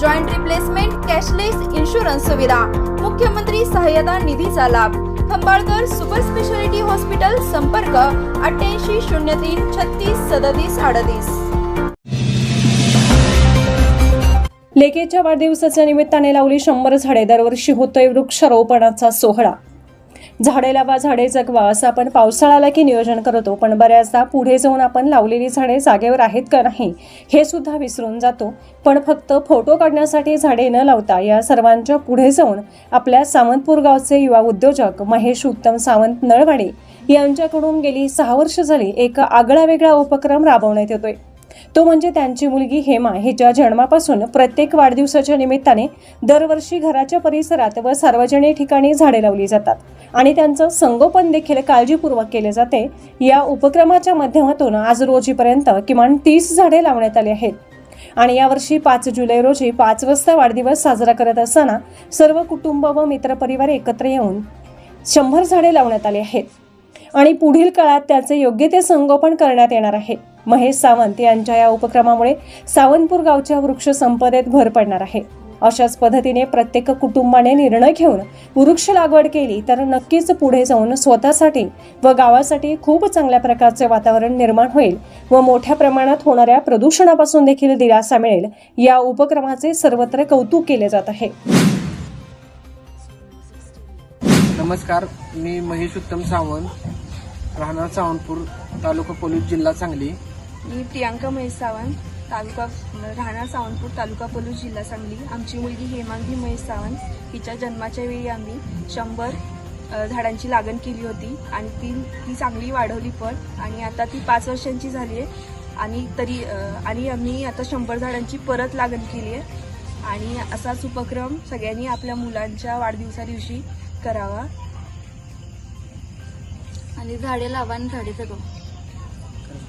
joint replacement cashless insurance सुविधा मुख्यमंत्री सहाय्यता निधीचा लाभ. खंबाळकर सुपर स्पेशालिटी हॉस्पिटल संपर्क अठ्ठ्याऐंशी शून्य तीन छत्तीस सदतीस अडतीस. लेकेच्या वाढदिवसाच्या निमित्ताने लावली शंभर झाडे. दरवर्षी होतोय वृक्षारोपणाचा सोहळा. झाडे लावा झाडे जगवा असं आपण पावसाळ्याला की नियोजन करतो पण बऱ्याचदा पुढे जाऊन आपण लावलेली झाडे जागेवर आहेत का नाही हे सुद्धा विसरून जातो. पण फक्त फोटो काढण्यासाठी झाडे न लावता या सर्वांच्या पुढे जाऊन आपल्या सावंतपूर गावचे युवा उद्योजक महेश उत्तम सावंत नळवाडे यांच्याकडून गेली सहा वर्ष झाली एक आगळा वेगळा उपक्रम राबवण्यात येतोय. तो म्हणजे त्यांची मुलगी हेमा. हिच्या जन्मापासून प्रत्येक वाढदिवसाच्या निमित्ताने दरवर्षी घराच्या परिसरात व सार्वजनिक ठिकाणी झाडे लावली जातात आणि त्यांचं संगोपन देखील काळजीपूर्वक केले जाते. या उपक्रमाच्या माध्यमातून आज रोजीपर्यंत किमान तीस झाडे लावण्यात आली आहेत. आणि यावर्षी पाच जुलै रोजी पाच वाजता वाढदिवस साजरा करत असताना सर्व कुटुंब व मित्रपरिवार एकत्र येऊन शंभर झाडे लावण्यात आली आहेत. आणि पुढील काळात त्याचे योग्य ते संगोपन करण्यात येणार आहे. महेश सावंत यांच्या या उपक्रमामुळे सावंतपूर गावच्या वृक्ष संपदेत भर पडणार आहे. अशाच पद्धतीने प्रत्येक कुटुंबाने निर्णय घेऊन वृक्ष लागवड केली तर नक्कीच पुढे जाऊन स्वतःसाठी व गावासाठी खूप चांगल्या प्रकारचे वातावरण निर्माण होईल व मोठ्या प्रमाणात होणाऱ्या प्रदूषणापासून देखील दिलासा मिळेल या उपक्रमाचे सर्वत्र कौतुक केले जात आहे. नमस्कार मी महेश उत्तम सावंत राहणार सावंतपूर तालुका पोलीस जिल्हा सांगली. मी प्रियांका महेश सावंत तालुका राहणार सावंतपूर तालुका पोलीस जिल्हा सांगली. आमची मुलगी हेमांगी महेश सावंत हिच्या जन्माच्या वेळी आम्ही शंभर झाडांची लागण केली होती आणि ती ती चांगली वाढवली पण आणि आता ती पाच वर्षांची झाली आहे आणि तरी आणि आम्ही आता शंभर झाडांची परत लागण केली आहे. आणि असाच उपक्रम सगळ्यांनी आपल्या मुलांच्या वाढदिवसा दिवशी करावा. आणि झाडे लावा आणि झाडे जगवा.